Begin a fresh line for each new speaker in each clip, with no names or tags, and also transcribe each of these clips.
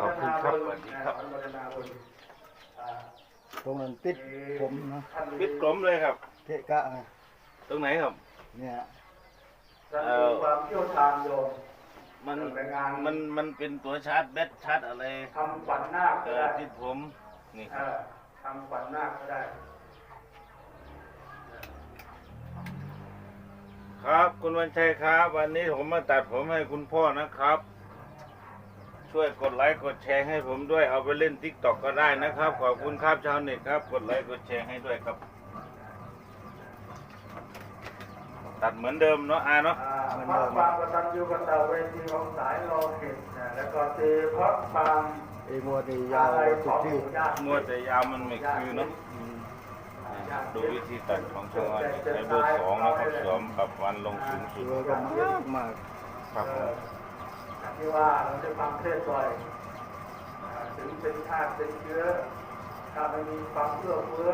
ขอบคุณครับสวัสดีครับ
ตรงนั้นติดผมนะ
ปิดกลมเลยครับ
เกะกะไง
ตรงไหนครับ
เนี่ย
ท่านมีความเชี่ยวชาญโยม
มัน
ในงาน
มันมันเป็นตัวชาร์จแบตชาร์จอะไร
ทำฝันนาค
เอ
ก็
อ
ได้
ติดผมนี่ค
เอ
รับ
อทำฝันนาคก็ได้
ครับคุณวันชัยครับ วันนี้ผมมาตัดผมให้คุณพ่อนะครับ ช่วยกดไลค์กดแชร์ให้ผมด้วยเอาไปเล่นทิกตอกก็ได้นะครับ ขอบคุณครับชาวเน็ตครับ กดไลค์กดแชร์ให้ด้วยครับ ตัดเหมือนเดิมเนาะอาเนาะ
อ่าพระปางกตัญญูกตเวทีของสายโลหิตนะแล้วก็ตีพระปาง
ไอ้มัวตียาว
อะไรข
สุ
อ
ด
งห
ที่
มู่ญาติ
มัวแต่ยาวมันไม่คือเนาะ
อืม
ดูวิธีตัดของชาวบ้านใช้เบอร์สองนะครับสวมปรับวันลงสูงสุด
ตัวก็มากมาก
ครับผม
ที่ว่าเราจะฟังเทศน์บ่อยอ่าถึงเป็นชาติเป็นเชื้อถ้าไม่มีความเอื้อเฟื้อ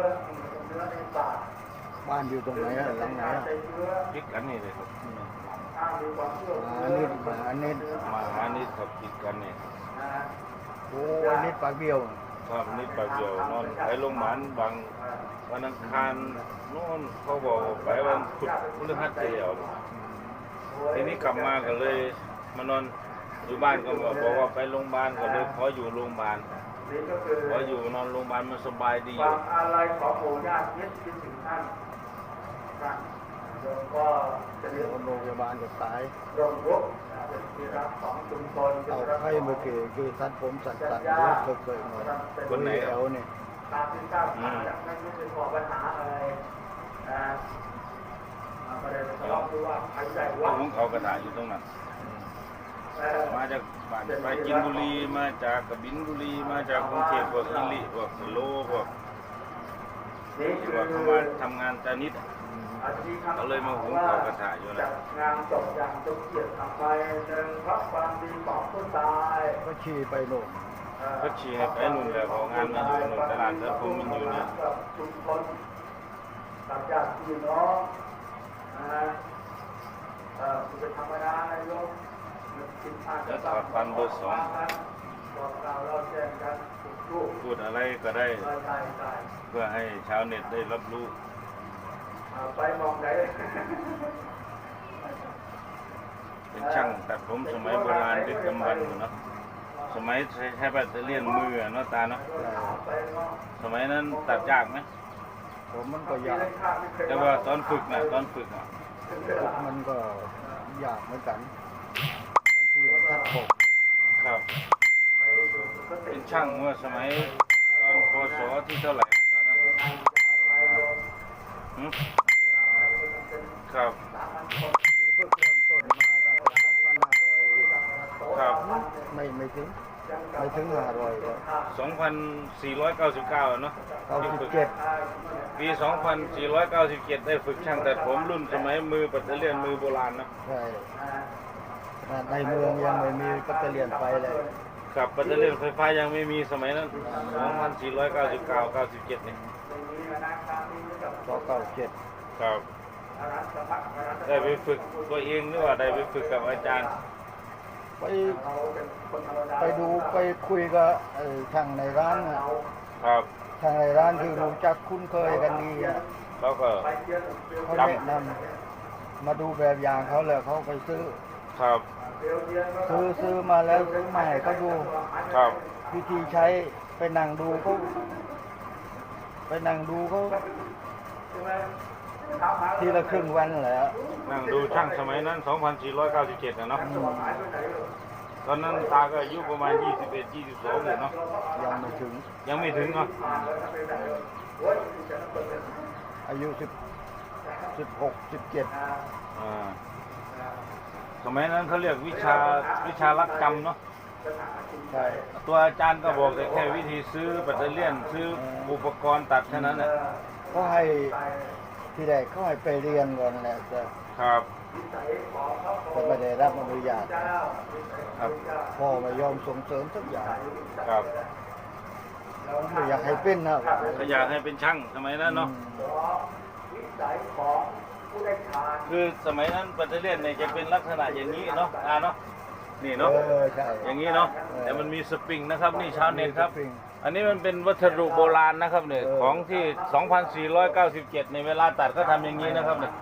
เนื้อในปาก
บ้านอยู่ตรงไหนอะหลังไหนอะ
เป็นเชื้อ
พลิกกันนี่เลยครับ
ถ้ามีความเอื้อ
มา
เฟื้อ
นิดมานิด
มาหานิดครับพลิกกันนี่
นะ
โอ้ยนิดปากเบี้ยว
ครับนิดปากเดียวนอนไปโรงพยาบาลบางวันอังคารโน่นเขาบอกว่าไปวันพุธพฤหัสเดียวทีนี้กลับมาก็เลยมานอน อยู่บ้านก็บอกว่าไปโรงพยาบาลก็เลยขออยู่โรงพยาบาล
นี่ก็คือ
ขออยู่นอนโรงพยาบาลมันสบายดี
ความอาลัยของหมู่ญาติมิตรที่ถึงท่านท่านโยมก็จะเรี
เดี๋
ย
ย
ก
วโรงพยาบาลจะตาย
รวมรุกเป็นที่รักของชุมชน
เอาไข้เมื่อกี้คือสันผมสันสันรู้เคยๆหน่อย
คนไหน
แถ
ครับ
วเนี่ย
ตามที่ทราบมาจากไม่รู้จะขอปัญหาอะไรนะอ่าประเด็นทะเลาะคือว่าใครใจ
พว
ว่าก
ผมเขากระถาอยู่ตรงนั้น
เออ
มาจากบ้านไปจินบุรีมาจากกบินบุรีมาจากกรุงเทพพวกอิลิพวกโลพวก
นี่
ที่
คือ
ว่าเขามาทำงานจานิด
อาชีพ
เขาเลยมาหุงข้าวกระถาอยู่นะ
จัดงานจบอย่างสมเกียรติทำไปหนึ่งเพราะความดีของผู้ตาย
ก็ขี่ไปโน่น
ก็ชี้ให้ไปนู่นแหละพองานมันอยู่นู่นตลาดเสือภูมิมันอยู่เนี่ย
กับชุมชนกับญาติพี่น้องนะฮะเอ่อคุณเป็นธรรมดานายกคิดพลาด จะต้องบอกเราเราแจ้งกันทุกรูป
พูดอะไรก็ได้
ใช่ใช่ใช่
เพื่อให้ชาวเน็ตได้รับรู้
อ่าไปมองไหน
เป็นช่างตัดผมสมัยโบราณดึกดำบรรพ์อยู่เนาะสมัยใช้ใช้แบตเตอรี่มืออะเนาะตาเนาะ
ไปมอง
สมัยนั้นตัดยากไหม
ผมมันก็ยาก
แต่ว่าตอนฝึกนะตอนฝึกอะ
มันก็ยากเหมือนกัน บางทีมันทัดผม
ครับ เป็นช่างเมื่อสมัยตอนพศที่เท่าไหร่นะตอนนั้นหืมครับ
ที่เพิ่งเริ่มต้นมาตั้งแต่สองพันห้าร้อย
ครับ
ไม่ไม่ถึง ไม่ถึงห้าร้อยก็
2,499 เนาะ
เก้าสิบเจ็ด
ปี 2,497 ได้ฝึกช่างตัดผมรุ่นสมัยมือปัตเตอร์เลียนมือโบราณเนาะ
ใช่ ขนาดในเมืองยังไม่มีก็จะเรียนไปเลย
กับปัตเตอร์เลียนไฟฟ้ายังไม่มีสมัยนั้น2,499 97นี่
ก็เก้าเจ็ด
ครับ ได้ไปฝึกตัวเองหรือว่าได้ไปฝึกกับอาจารย์
ไปไปดูไปคุยกับไอ้ช่างในร้านน่ะ
ครับ
ช่างในร้านที่รู้จักคุ้นเคยกันดีอะ
แล้วก็
เขาแนะนำมาดูแบบอย่างเขาเลยเขาไปซื้อ
ครับ
ซื้อซื้อมาแล้วซื้อมาให้เขาดู
ครับ
วิธีใช้ไปนั่งดูเขาไปนั่งดูเขาทีละครึ่งวันแหละ
นั่งดูช่างสมัยนั้น 2,497นะเนาะตอนนั้นตาก็อายุประมาณ 21 22เลยเนาะ
ยังไม่ถึง
ยังไม่ถึงเนาะ
อายุสิบสิบหกสิบเจ็ด
อ่า สมัยนั้นเขาเรียกวิชาวิชารักจำเนาะ
ใช่
ตัวอาจารย์ก็บอกแต่แค่วิธีซื้อแบตเตอรี่ยนซื้ออุปกรณ์ตัดแค่นั้นแหละ
เขาให้ที่แรกเขาให้ไปเรียนก่อนแหละแต่
ครับ
แต่ไม่ได้รับอนุญาต
ครับ
พ่อไม่ยอมส่งเสริมสักอย่าง
ครับ
ไม่อยากให้เป็นนะ
เขาอยากให้เป็นช่างสมัยนั้นเนาะ
วิสัยของผู้ได้ทาน
คือสมัยนั้นแบตเตอรี่ยนเนี่ยจะเป็นลักษณะอย่างนี้เนาะตาเนาะนี่เนาะ
เออใช่
อย่างนี้เนาะ
เออ
แต่มันมีสปริงนะครับ นี่ชาวเน็ตครับ
มีสปริง
อันนี้มันเป็นวัสดุโบราณนะครับเนี่ย
เออ
ของที่ 2497 ในเวลาตัดก็ทำอย่างนี้นะครับเนี่ย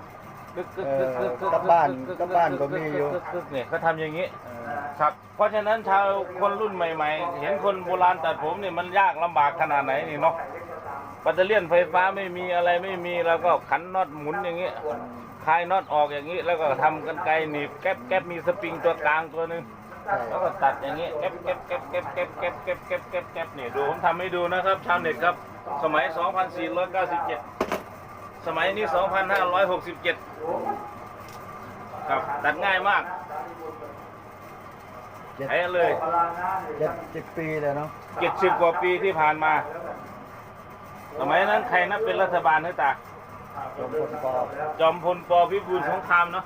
กึกกึกกึกกึกกึก
เออกลับบ้านกลับบ้านก็มีอยู่
กึกกึกเนี่ยเขาทำอย่างนี้
เออ
ครับเพราะฉะนั้นชาวคนรุ่นใหม่ ๆ เห็นคนโบราณตัดผมเนี่ยมันยากลำบากขนาดไหนนี่เนาะปัตเตอร์เลียนไฟฟ้าไม่มีอะไรไม่มีแล้วก็ขันน็อตหมุนอย่างนี้ค ลายน็อตออกอย่างนี้ แล้วก็ทำกันไกรหนีบแก๊บแก๊บมีสปริงตัวกลางตัวหนึ่ง
ใช่
แล้วก็ตัดอย่างนี้แก๊บแก๊บแก๊บแก๊บแก๊บแก๊บแก๊บแก๊บแก๊บแก๊บนี่ดูผมทำให้ดูนะครับชาวเน็ตครับ สมัย 2497 สมัยนี้ 2567 ครับตัดง่ายมาก
เจ็ด
ใช้เลย
เจ็ดสิบปีเลยเนาะ
70กว่าปีที่ผ่านมา สมัยนั้นใครนับเป็นรัฐบาลให้ตา
จอมพลปอ
จอมพลปพิบูลสงครามเนาะ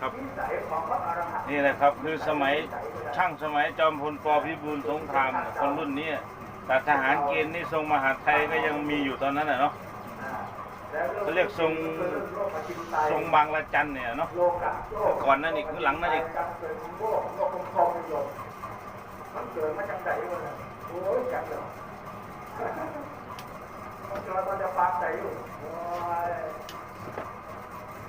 ครับนี่แหละครับคือสมัยช่างสมัยจอมพลปพิบูลสงครามเนี่ยคนรุ่นนี้แต่ทหารเกณฑ์นี่ทรงมหาดไทยก็ยังมีอยู่ตอนนั้นน่ะเนาะเขาเรียกทรงทรงบางละจันเนี่ยเนาะก่อนนั้นอีกหลังนั้นอีก
มันเกิดมาจากไหนวะเนี่ยโอ้ยจังเลยมันเกิดมาจากปากไหน อยู่โอ้ย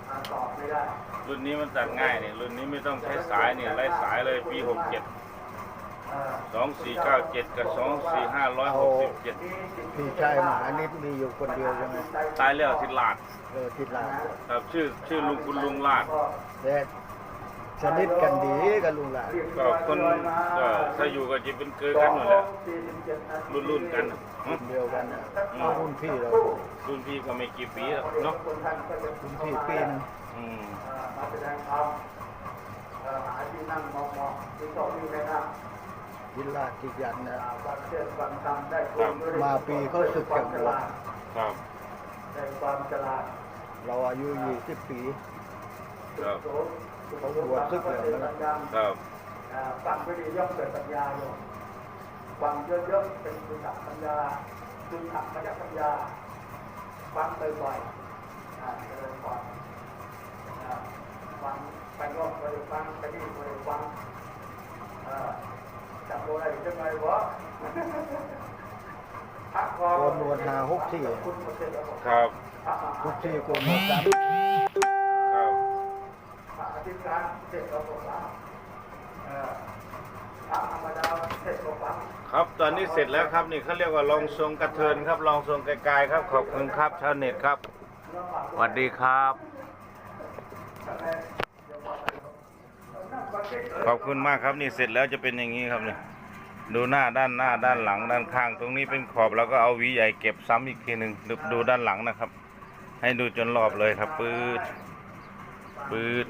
อ่านตอบไม่ได้
รุ่นนี้มันตัดง่ายเนี่ยรุ่นนี้ไม่ต้องใช้สายเนี่ยไร้สายเลยปี67
อ่า
2497กับ24567
พี่ชายมหานิดมีอยู่คนเดียวใช่ไหม
ตายแล้วทิศลาด
เออทิศลาด
ครับชื่อชื่อลุงคุณลุงลาด
แต่สนิทกันดีกับลุงหลาน
ก็คนก็ถ้าอยู่ก็จะเป็นเกยกันหมดแหล้วรุ่นรุ่นๆกันน่ะหึ
รุ่นเดียวกันน่ะ
อืม
รุ่นพี่เรา
รุ่พี่ก็ไม่กี่ปีหรอกเนาะ
คุณพี่ปี
หนั่งมอืมยิรา
ชกิจยัน
เนี่ยครับ
มาปีเขาสึกจากบวช
ครับ
เราอายุยี่สิบปี
ครับ
เขาบวชสึกแล้วนะ
ครับ
ครับฟังไปดีย่อมเกิดปัญญาอยมฟังเยอะๆเป็นคุณธรรมปัญญาคุณธรรมปัญญา ฟังบ่อยๆอ่านเจริญพรฟังไปรอบไปฟังไปที่ไปฟังจำโอะไรจังไงวะพักพอ
รวมหาหกที่
ครับหก
ที่กลมหมด
ครับ
ครับอาทิตย์การเสร็ดแล้วก็
ครับตอนนี้เสร็จแล้วครับนี่เขาเรียกว่าลองทรงกระเทินครับลองทรงไกลๆครับขอบคุณครับชาวเน็ตครับสวัสดีครับ ขอบคุณมากครับนี่เสร็จแล้วจะเป็นอย่างนี้ครับนี่ดูหน้าด้านหน้าด้านหลังด้านข้าง ตรงนี้เป็นขอบแล้วก็เอาวีใหญ่เก็บซ้ำอีกทีหนึ่งดูดูด้านหลังนะครับ ให้ดูจนรอบเลยครับปืดปืด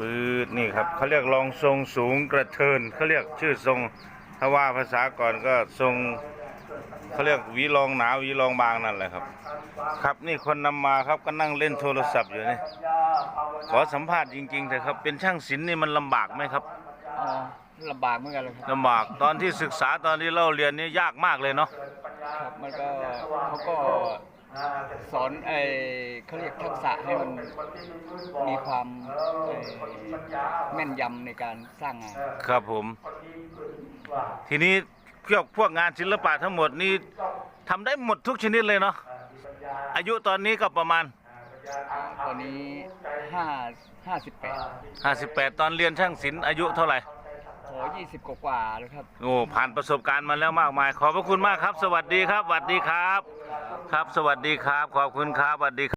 ปืดนี่ครับเขาเรียกรองทรงสูงกระเทินเขาเรียกชื่อทรงถ้าว่าภาษาก่อนก็ทรงเขาเรียกหวีรองหนาหวีรองบางนั่นแหละครับ ครับนี่คนนำมาครับก็นั่งเล่นโทรศัพท์อยู่นี่ขอสัมภาษณ์จริงๆเถอะครับ เป็นช่างศิลป์นี่มันลำบากไหมครับ
อ๋อลำบากเหมือนกันเลยครับ
ลำบากตอนที่ศึกษาตอนที่เราเรียนนี่ยากมากเลยเนาะ
ครับมันก็เขาก็ สอนไอ้เขาเรียกทักษะให้มันมีความเอ่อแม่นยำในการสร้างงาน
ครับผม ทีนี้พวกพวกงานศิลปะทั้งหมดนี่ทำได้หมดทุกชนิดเลยเนาะอายุตอนนี้ก็ประมาณ
ตอนนี้ห้าห้าสิบแปด
58ตอนเรียนช่างศิลป์อายุเท่าไหร่
โอ้ยี่สิบกว่าๆแล้วครับ
โอ้ผ่านประสบการณ์มาแล้วมากมาย ขอบพระคุณมากครับ สวัสดีครับสวัสดีครับ ครับ สวัสดีครับ ขอบคุณครับสวัสดีครับ